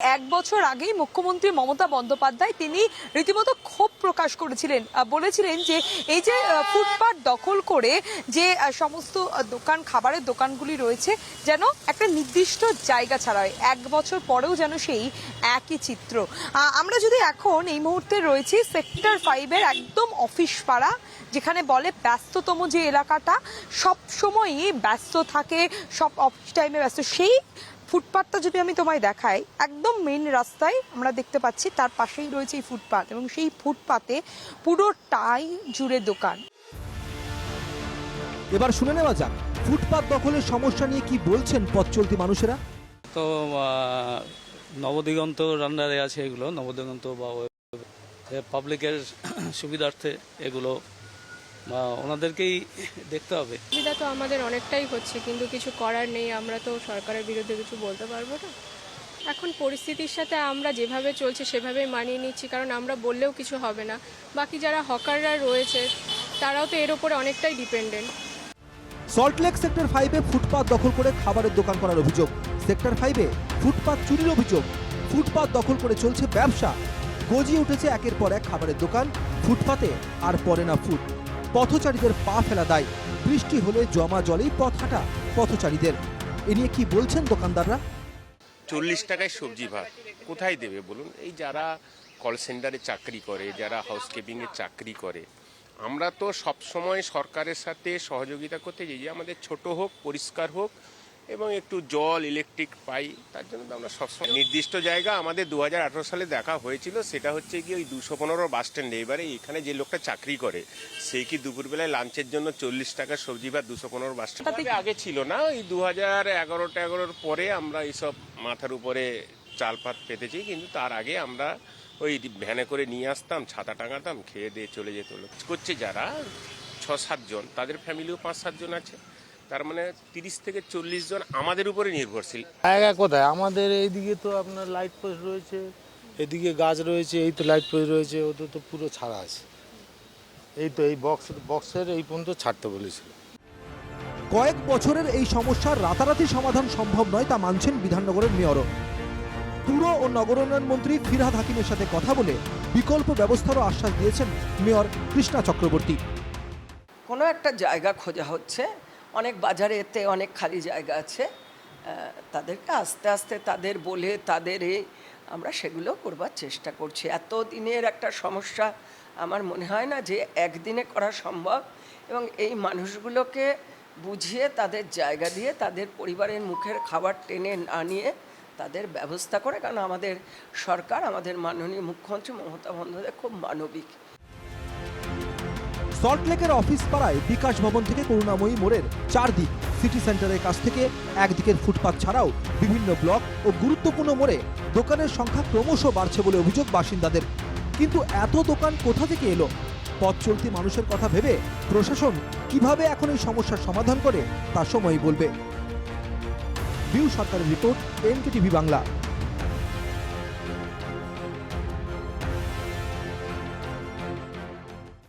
এক বছর আগেই মুখ্যমন্ত্রী মমতা বন্দ্যোপাধ্যায় তিনি রীতিমতো ক্ষোভ প্রকাশ করেছিলেন বলেছিলেন যে এই যে আহ, ফুটপাত দখল করে যে সমস্ত দোকান খাবারের দোকানগুলি রয়েছে যেন একটা নির্দিষ্ট জায়গা ছাড়া হয় এক বছর পরেও যেন সেই একই চিত্র। আমরা যদি এখন এই মুহূর্তে রয়েছি সেক্টর ফাইভের একদম অফিস পাড়া যেখানে বলে ব্যস্ততম যে এলাকাটা সব সময়ই ব্যস্ত থাকে সব অফিস টাইমে ব্যস্ত সেই ফুটপাথটা যদি আমি তোমায় দেখাই একদম মেন রাস্তায় আমরা দেখতে পাচ্ছি তার পাশেই রয়েছে এই ফুটপাথ এবং সেই ফুটপাতে পুরোটাই জুড়ে দোকান। এবার শুনে নেওয়া যাক ফুটপাত দখলের সমস্যা নিয়ে কি বলছেন পথ চলতি মানুষেরা? তো নবদিগন্ত রান্নারে আছে এগুলো নবদিগন্ত বা পাবলিকের সুবিধার্থে এগুলো বা ওনাদেরকেই দেখতে হবে। সুবিধা তো আমাদের অনেকটাই হচ্ছে কিন্তু কিছু করার নেই আমরা তো সরকারের বিরুদ্ধে কিছু বলতে পারব না। এখন পরিস্থিতির সাথে আমরা যেভাবে চলছে সেভাবেই মানিয়ে নিচ্ছি কারণ আমরা বললেও কিছু হবে না। বাকি যারা হকাররা রয়েছে তারাও তো এর উপরে অনেকটাই ডিপেন্ডেন্ট সল্টলেক সেক্টর ফাইভে ফুটপাত দখল করে খাবারের দোকান করার অভিযোগ। সেক্টর ফাইভে ফুটপাত চুরির অভিযোগ। ফুটপাত দখল করে চলছে ব্যবসা। গজিয়ে উঠেছে একের পর এক খাবারের দোকান। ফুটপাতে আর পড়ে না ফুট। পথচারীদের পা ফেলা দায়। বৃষ্টি হলে জমা জলেই পথ হাঁটা পথচারীদের। এ নিয়ে কি বলছেন দোকানদাররা? চল্লিশ টাকায় সবজি ভাত। কোথায় দেবে বলুন? এই যারা কল সেন্টারে চাকরি করে, যারা হাউসকিপিংয়ে চাকরি করে, আমরা তো সবসময় সরকারের সাথে সহযোগিতা করতে চাই যে আমাদের ছোট হোক, পরিষ্কার হোক এবং একটু জল ইলেকট্রিক পাই তার জন্য তো আমরা সবসময় নির্দিষ্ট জায়গা আমাদের দু হাজার আঠেরো সালে দেখা হয়েছিল সেটা হচ্ছে কি ওই দুশো পনেরো বাস স্ট্যান্ডে এবারে এখানে যে লোকটা চাকরি করে সে কি দুপুরবেলায় লাঞ্চের জন্য চল্লিশ টাকা সবজি বা দুশো পনেরো বাস স্ট্যান্ড আগে ছিল না ওই দু হাজার এগারোটা এগারোর পরে আমরা এইসব মাথার উপরে চাল পাত পেতেছি কিন্তু তার আগে আমরা ওই ভ্যানে করে নিয়ে আসতাম ছাতা টাঙাতাম খেয়ে দিয়ে চলে যেত করছে যারা ছ সাতজন তাদের ফ্যামিলিও পাঁচ সাতজন আছে। তার মানে তিরিশ থেকে চল্লিশ জন আমাদের উপরে নির্ভরশীল। জায়গা কোথায় আমাদের এইদিকে তো আপনার লাইট পোস্ট রয়েছে এদিকে গাছ রয়েছে এই তো লাইট পোস্ট রয়েছে ওদের তো পুরো ছাড়া আছে। এই তো এই বক্স বক্সের এই পর্যন্ত ছাড়তে বলেছিল। কয়েক বছরের এই সমস্যার রাতারাতি সমাধান সম্ভব নয় তা মানছেন বিধাননগরের মেয়রও। পুর ও নগরোন্নয়ন মন্ত্রী ফিরহাদ হাকিমের সাথে কথা বলে বিকল্প ব্যবস্থারও আশ্বাস দিয়েছেন মেয়র কৃষ্ণা চক্রবর্তী। কোনো একটা জায়গা খোঁজা হচ্ছে অনেক বাজারে এতে অনেক খালি জায়গা আছে তাদেরকে আস্তে আস্তে তাদের বলে তাদের এ আমরা সেগুলো করবার চেষ্টা করছি। এত দিনের একটা সমস্যা আমার মনে হয় না যে একদিনে করা সম্ভব এবং এই মানুষগুলোকে বুঝিয়ে তাদের জায়গা দিয়ে তাদের পরিবারের মুখের খাবার টেনে না নিয়ে তাদের ব্যবস্থা করে, কারণ আমাদের সরকার, আমাদের মাননীয় মুখ্যমন্ত্রী মমতা বন্দ্যোপাধ্যায় খুব মানবিক। সল্টলেকের অফিস পাড়ায় বিকাশ ভবন থেকে করুণাময়ী মোড়ের চারদিক সিটি সেন্টারের কাছ থেকে একদিকের ফুটপাত ছাড়াও বিভিন্ন ব্লক ও গুরুত্বপূর্ণ মোড়ে দোকানের সংখ্যা ক্রমশ বাড়ছে বলে অভিযোগ বাসিন্দাদের। কিন্তু এত দোকান কোথা থেকে এলো? পথ চলতি মানুষের কথা ভেবে প্রশাসন কীভাবে এখন এই সমস্যার সমাধান করে তা সময়ই বলবে। বিউ সরকারের রিপোর্ট এনকে টিভি বাংলা।